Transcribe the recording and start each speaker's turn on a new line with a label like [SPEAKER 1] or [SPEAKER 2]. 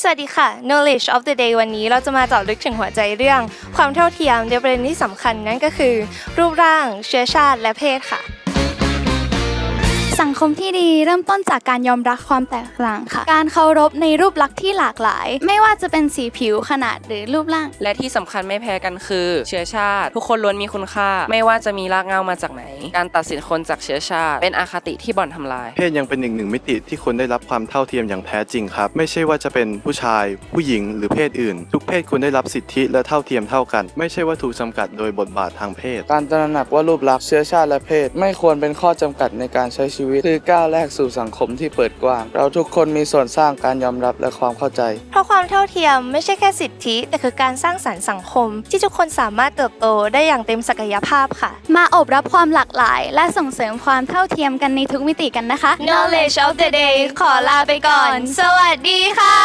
[SPEAKER 1] สวัสดีค่ะ Knowledge of the Day วันนี้เราจะมาเจาะลึกถึงหัวใจเรื่อง ความเท่าเทียมในประเด็นที่สำคัญนั่นก็คือ รูปร่าง เชื้อชาติและเพศค่ะ
[SPEAKER 2] คมที่ดีเริ่มต้นจากการยอมรับความแตกต่างค่ะ การเคารพในรูปลักษณ์ที่หลากหลาย ไม่ว่าจะเป็นสีผิวขนาดหรือรูปร่าง
[SPEAKER 3] และที่สำคัญไม่แพ้กันคือ เชื้อชาติ ทุกคนล้วนมีคุณค่า ไม่ว่าจะมีรากเหง้ามาจากไหน การตัดสินคนจากเชื้อชาติ เป็นอาคติที่บ่อนทำลาย
[SPEAKER 4] เพศยังเป็นอีกหนึ่งมิติที่คนได้รับความเท่าเทียมอย่างแท้จริงครับ ไม่ใช่ว่าจะเป็นผู้ชาย ผู้หญิง หรือเพศอื่น ทุกเพศควรได้รับสิทธิและเท่าเทียมเท่ากัน ไม่ใช่ว่าถูกจำกัดโดยบทบาททางเพศ
[SPEAKER 5] การตระหนักว่ารูปลักษณ์เชื้อชาติและเพศ ไม่ควรเป็นข้อจำกัดในการใช้ชีวิตคือก้าวแรกสู่สังคมที่เปิดกว้าง เราทุกคนมีส่วนสร้างการยอมรับและความเข้าใจ
[SPEAKER 1] เพราะความเท่าเทียมไม่ใช่แค่สิทธิ แต่คือการสร้างสรรค์สังคม ที่ทุกคนสามารถเติบโตได้อย่างเต็มศักยภาพค่ะ
[SPEAKER 2] มาอบรับความหลากหลาย และส่งเสริมความเท่าเทียมกันในทุกมิติกันนะคะ
[SPEAKER 1] Knowledge of the Day ขอลาไปก่อน สวัสดีค่ะ